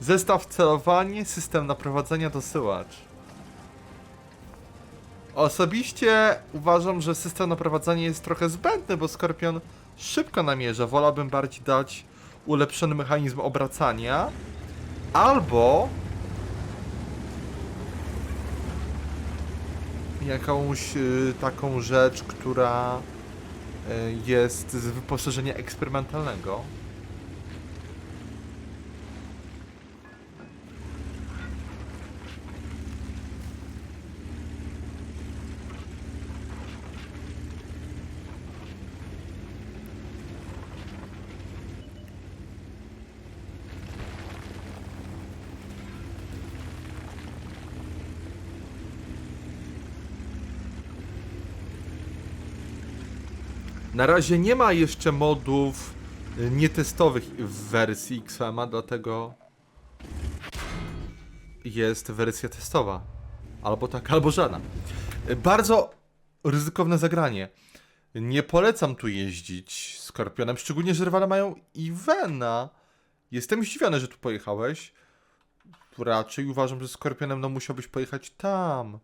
Zestaw celowanie, system naprowadzenia dosyłacz. Osobiście uważam, że system naprowadzania jest trochę zbędny, bo Skorpion szybko namierza. Wolałbym bardziej dać ulepszony mechanizm obracania. Albo jakąś y, taką rzecz, która y, jest z wyposażenia eksperymentalnego. Na razie nie ma jeszcze modów y, nietestowych w wersji XMA, dlatego jest wersja testowa. Albo tak, albo żadna. Y, Bardzo ryzykowne zagranie. Nie polecam tu jeździć Skorpionem, szczególnie, że rywale mają Ivena. Jestem zdziwiony, że tu pojechałeś. Raczej uważam, że Skorpionem no musiałbyś pojechać tam.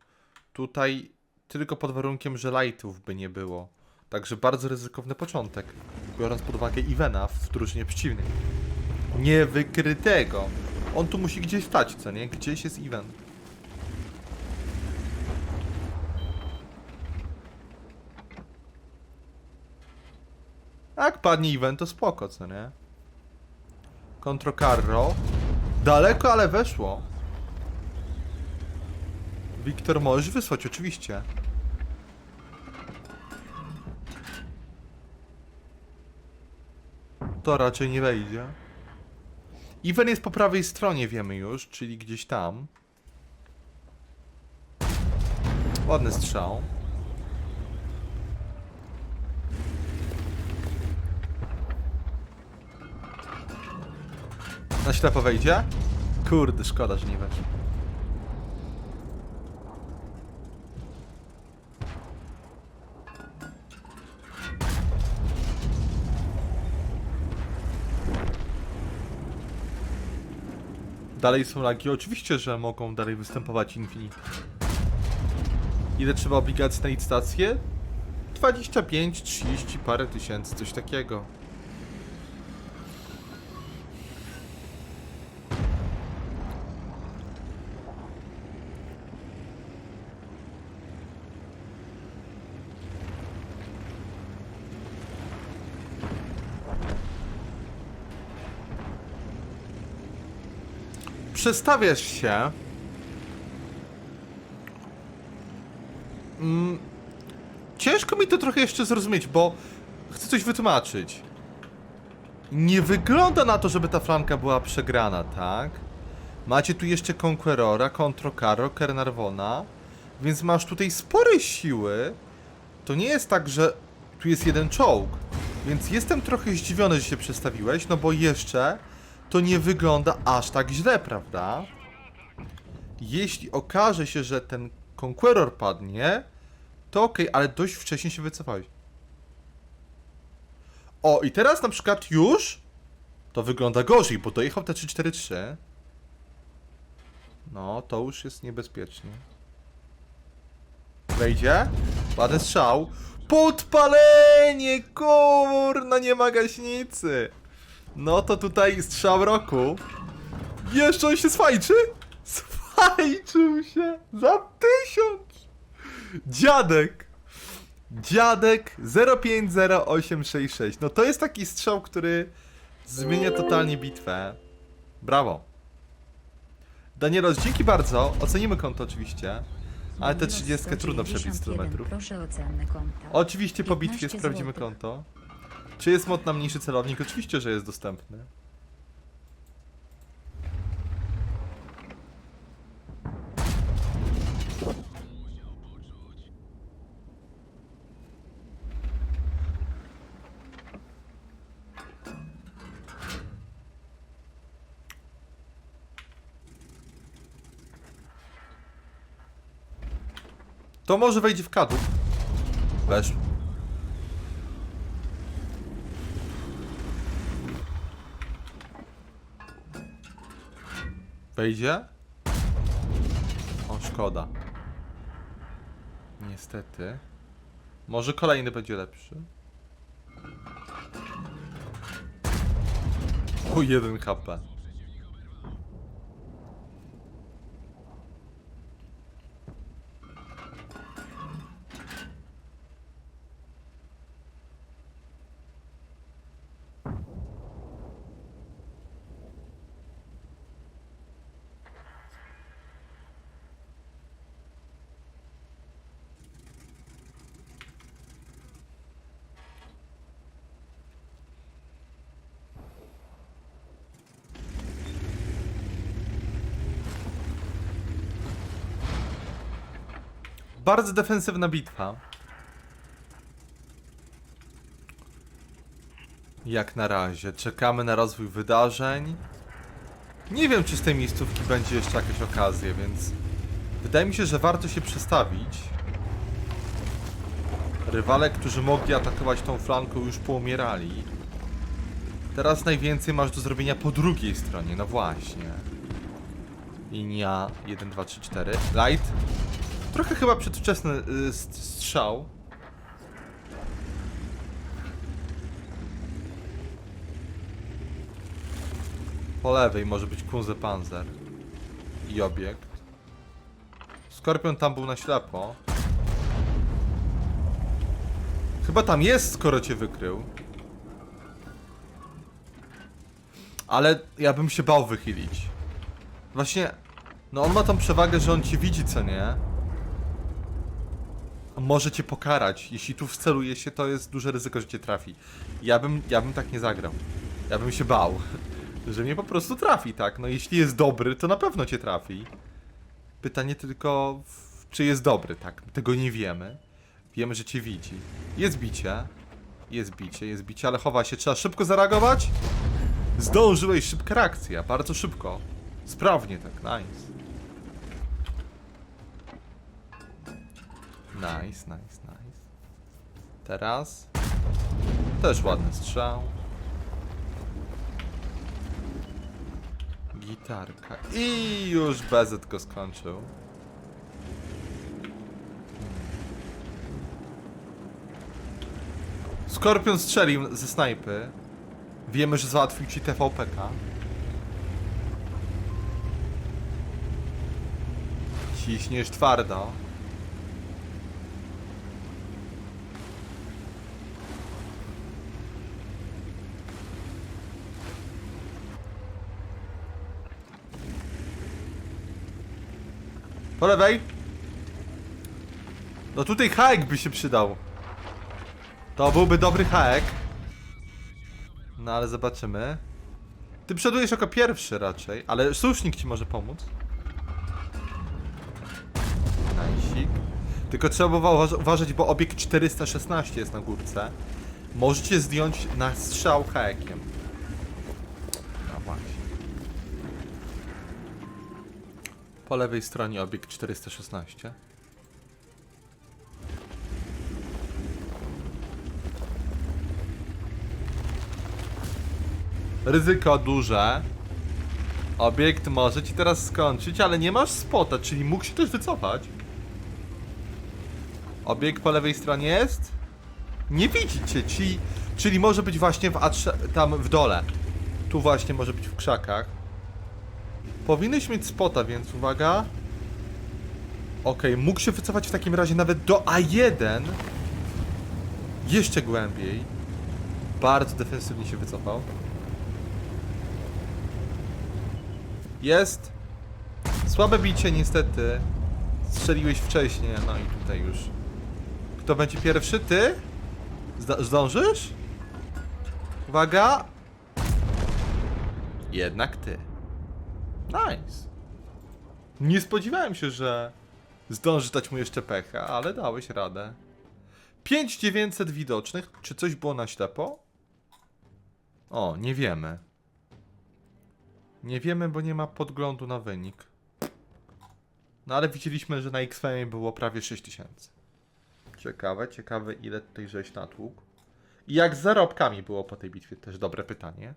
Tutaj tylko pod warunkiem, że lightów by nie było. Także bardzo ryzykowny początek, biorąc pod uwagę Ivena w drużynie przeciwnej. Niewykrytego. On tu musi gdzieś stać, co nie? Gdzieś jest Iwen. Jak padnie Iwen, to spoko, co nie? Contro Carro. Daleko, ale weszło. Wiktor, możesz wysłać, oczywiście. To raczej nie wejdzie. Iwen jest po prawej stronie, wiemy już, czyli gdzieś tam. Ładny strzał. Na ślepo wejdzie? Kurde, szkoda, że nie weszł. Dalej są lagi? Oczywiście, że mogą dalej występować Infinity. Ile trzeba obligacji na licytację? 25, 30, parę tysięcy, coś takiego. Przestawiasz się. Mm, ciężko mi to trochę jeszcze zrozumieć, bo chcę coś wytłumaczyć. Nie wygląda na to, żeby ta flanka była przegrana, tak? Macie tu jeszcze Conquerora, Controcaro, Kernarvona, więc masz tutaj spore siły. To nie jest tak, że tu jest jeden czołg. Więc jestem trochę zdziwiony, że się przestawiłeś, no bo jeszcze to nie wygląda aż tak źle, prawda? Jeśli okaże się, że ten Conqueror padnie, to okej, ale dość wcześnie się wycofałeś. O, i teraz na przykład już to wygląda gorzej, bo dojechał T343. No, to już jest niebezpiecznie. Wejdzie? Ładny strzał. Podpalenie! Kurna, nie ma gaśnicy! No to tutaj strzał roku. Jeszcze on się swajczy? Swajczył się za tysiąc! Dziadek! Dziadek 050866. No to jest taki strzał, który zmienia totalnie bitwę. Brawo. Danielos, dzięki bardzo. Ocenimy konto oczywiście. Ale te 30 trudno przebić 100 metrów. Proszę o cenę konta. Oczywiście po bitwie 15 sprawdzimy konto. Czy jest mod na mniejszy celownik? Oczywiście, że jest dostępny. To może wejdzie w kadłub. Weszł. Wejdzie? O, szkoda. Niestety. Może kolejny będzie lepszy. O, jeden HP. Bardzo defensywna bitwa. Jak na razie. Czekamy na rozwój wydarzeń. Nie wiem, czy z tej miejscówki będzie jeszcze jakaś okazja, więc wydaje mi się, że warto się przestawić. Rywale, którzy mogli atakować tą flanką, już poumierali. Teraz najwięcej masz do zrobienia po drugiej stronie, no właśnie. Linia 1, 2, 3, 4. Light. Trochę chyba przedwczesny y, st- strzał. Po lewej może być Kunze Panzer. I obiekt. Skorpion tam był na ślepo. Chyba tam jest, skoro cię wykrył. Ale ja bym się bał wychylić. Właśnie, no on ma tą przewagę, że on cię widzi, co nie? Może cię pokarać. Jeśli tu wceluje się, to jest duże ryzyko, że cię trafi. Ja bym, ja bym tak nie zagrał. Ja bym się bał, że mnie po prostu trafi, tak? No jeśli jest dobry, to na pewno cię trafi. Pytanie tylko, czy jest dobry, tak? Tego nie wiemy. Wiemy, że cię widzi. Jest bicie. Jest bicie, jest bicie, ale chowa się. Trzeba szybko zareagować. Zdążyłeś, szybka reakcja, bardzo szybko. Sprawnie tak, nice. Nice, nice, nice. Teraz. Też ładny strzał. Gitarka. I już Bezet go skończył. Skorpion strzelił ze snajpy. Wiemy, że załatwił ci TVPK. Ciśniesz twardo. Po lewej. No tutaj haek by się przydał. To byłby dobry haek. No ale zobaczymy. Ty przodujesz jako pierwszy raczej, ale susznik ci może pomóc. Najsik. Tylko trzeba uwa- uważać, bo obiekt 416 jest na górce. Możecie zdjąć na strzał haekiem. No właśnie. Po lewej stronie obiekt 416. Ryzyko duże. Obiekt może ci teraz skończyć, ale nie masz spota, czyli mógł się też wycofać. Obiekt po lewej stronie jest? Nie widzicie, czyli, czyli może być właśnie w A3, tam w dole. Tu właśnie może być w krzakach. Powinieneś mieć spota, więc uwaga. Okej, mógł się wycofać w takim razie nawet do A1. Jeszcze głębiej. Bardzo defensywnie się wycofał. Jest. Słabe bicie niestety. Strzeliłeś wcześniej, no i tutaj już. Kto będzie pierwszy? Ty? Zda zdążysz? Uwaga. Jednak ty. Nice. Nie spodziewałem się, że zdąży dać mu jeszcze pecha, ale dałeś radę. 5900 widocznych. Czy coś było na ślepo? O, nie wiemy. Nie wiemy, bo nie ma podglądu na wynik. No ale widzieliśmy, że na XFM było prawie 6000. Ciekawe, ciekawe ile tutaj żeś natłukł. I jak z zarobkami było po tej bitwie? Też dobre pytanie.